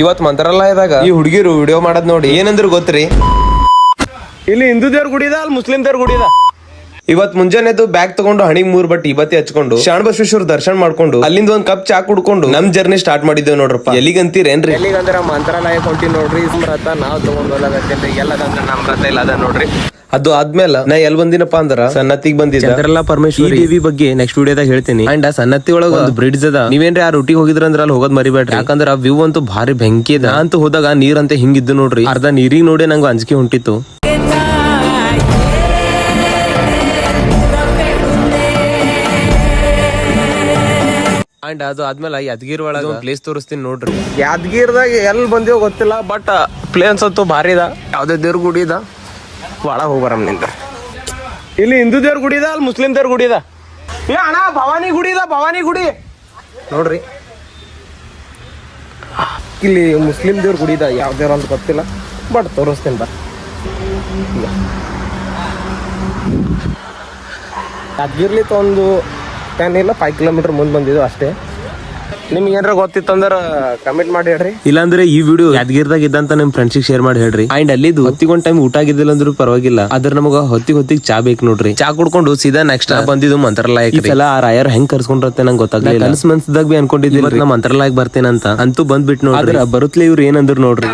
ಇವತ್ ಮಂತ್ರಾಲಯದಾಗ ಈ ಹುಡುಗಿರು ವಿಡಿಯೋ ಮಾಡದ್ ನೋಡಿ ಏನಂದ್ರು ಗೊತ್ತ್ರಿ? ಇಲ್ಲಿ ಹಿಂದೂ ದೇವ್ರ ಗುಡಿ ಇದ ಅಲ್ಲಿ ಮುಸ್ಲಿಂ ದೇವ್ರ ಗುಡಿ ಇದ? ಇವತ್ ಮುಂಜಾನೆದ್ದು ಬ್ಯಾಗ್ ತಗೊಂಡು ಹಣಿ ಮೂರ್ ಬಟ್ ಇವತ್ತಿ ಹಚ್ಕೊಂಡು ಶಾಣ ಬಸವೇಶ್ವರ ದರ್ಶನ ಮಾಡ್ಕೊಂಡು ಅಲ್ಲಿಂದ ಒಂದ್ ಕಪ್ ಚಾ ಕುಡ್ಕೊಂಡು ನಮ್ ಜರ್ನಿ ಸ್ಟಾರ್ಟ್ ಮಾಡಿದ್ದೇವೆ ನೋಡ್ರಪ್ಪ. ಎಲ್ಲಿಗಂತೀರೇನ್ರಿ? ಎಲ್ಲಿಗಂದ್ರ ಮಂತ್ರಾಲಯ ಹೊಂಟಿ ನೋಡ್ರಿ ನಾವ್ ತಗೊಂಡ್ ಹೋಗ್ಲಾಗತ್ತೇನ್ರಿ ಎಲ್ಲದಂದ್ರ ನಮ್ ಕಥೆ ಇಲ್ಲ ಅದ ನೋಡ್ರಿ. ಅದು ಆದ್ಮೇಲೆ ನಾ ಎಲ್ ಬಂದಿನಪ್ಪ ಅಂದ್ರ ಸನ್ನತ್ತಿಗೆ ಬಂದಿದ್ದೆ. ಚಂದ್ರಲ್ಲ ಪರಮೇಶ್ವರಿ. ದೇವಿ ಬಗ್ಗೆ ನೆಕ್ಸ್ಟ್ ವಿಡಿಯೋದಾಗ ಹೇಳ್ತೀನಿ. ಅಂಡ್ ಆ ಸನ್ನತಿ ಒಳಗ ಒಂದು ಬ್ರಿಡ್ಜ್ ಅದ. ನೀವೇನ್ರಿ ಆ ರೂಟಿಗೆ ಹೋಗಿದ್ರ ಅಂದ್ರ ಅಲ್ಲಿ ಹೋಗೋದ್ ಮರಿಬೇಡ್ರಿ. ಯಾಕಂದ್ರ ಆ ವ್ಯೂ ಅಂತೂ ಭಾರಿ ಬೆಂಕಿ ಅದ. ಅಂತ ಅಂತೂ ಹೋದಾಗ ನೀರ್ ಅಂತ ಹಿಂಗಿದ್ದು ನೋಡ್ರಿ. ಅರ್ಧ ನೀರಿಗೆ ನೋಡಿ ನಂಗೆ ಅಂಜಿಕೆ ಹೊಂಟಿತ್ತು ಅಂಡ್ ಅದು ಆದ್ಮೇಲೆ ಯಾದಗಿರಿ ಒಳಗ ಪ್ಲೇಸ್ ತೋರಿಸ್ತೀನಿ ನೋಡ್ರಿ. ಯಾದಗಿರ್ದಾಗ ಎಲ್ಲಿ ಬಂದೇವ್ ಗೊತ್ತಿಲ್ಲ ಬಟ್ ಪ್ಲೇನ್ಸ್ ಅಂತೂ ಭಾರಿ ಇದ ಯಾವ್ದೇ ದೇವ್ರ ಗುಡಿ ಇದ ಒಳಗ್ ಹೋಗ್ಬರಮ್ನಿಂದ. ಇಲ್ಲಿ ಹಿಂದೂ ದೇವ್ರ ಗುಡಿ ಇದೆ, ಅಲ್ಲಿ ಮುಸ್ಲಿಂ ದೇವ್ರ ಗುಡಿ ಇದೆ. ಏ ಅಣ್ಣ, ಭವಾನಿ ಗುಡಿ ಇದೆ, ಭವಾನಿ ಗುಡಿ. ನೋಡ್ರಿ. ಇಲ್ಲಿ ಮುಸ್ಲಿಂ ದೇವ್ರ ಗುಡಿ ಇದೆ ಯಾವ ದೇವ್ರ ಅಂತ ಗೊತ್ತಿಲ್ಲ ಬಟ್ ತೋರಿಸ್ತೀನಿ ಬಾ. ಅದಿರ್ಲಿತ್ತ ಒಂದು ಟೆನ್ ಇಲ್ಲ ಫೈವ್ ಕಿಲೋಮೀಟರ್ ಮುಂದೆ ಬಂದಿದ್ದು ಅಷ್ಟೇ. ನಿಮ್ಗೆ ಏನಾರ ಗೊತ್ತಿತ್ತಂದ್ರ ಕಮೆಂಟ್ ಮಾಡಿ ಹೇಳ್ರಿ. ಇಲ್ಲಾಂದ್ರೆ ಈ ವಿಡಿಯೋ ಯಾದಗಿರ್ದಾಗ ಇದ್ದಂತ ನಿಮ್ ಫ್ರೆಂಡ್ಸಿಗೆ ಶೇರ್ ಮಾಡಿ ಹೇಳ್ರಿ. ಅಂಡ್ ಅಲ್ಲಿ ಹೊತ್ತಿಗೊಂದ್ ಟೈಮ್ ಊಟ ಆಗಿದ್ದಿಲ್ಲ ಅಂದ್ರೂ ಪರವಾಗಿಲ್ಲ. ಅದ್ರ ನಮಗ ಹೊತ್ತಿಗೆ ಹೊತ್ತಿಗೆ ಚಾ ಬೇಕು ನೋಡ್ರಿ. ಚಾ ಕುಡ್ಕೊಂಡು ಸೀದಾ ನೆಕ್ಸ್ಟ್ ಬಂದಿದ್ದು ಮಂತ್ರಾಲಯ ಸಲ ಆ ರಾಯರ್ ಹೆಂಗ್ ಕರ್ಸ್ಕೊಂಡ್ರತ್ತೆ ನಂಗೆ ಗೊತ್ತಾಗ್ಲಿಲ್ಲ. ಕನಸ್ ಮನ್ಸದಾಗ ಬಿ ಅನ್ಕೊಂಡಿದ್ದೀನಿ ನಾ ಮಂತ್ರಾಲಯಕ್ ಬರ್ತೇನಂತ. ಅಂತೂ ಬಂದ್ಬಿಟ್ಟು ನೋಡ್ರಿ. ಬರುತ್ತಲೇ ಇವ್ರು ಏನಂದ್ರು ನೋಡ್ರಿ.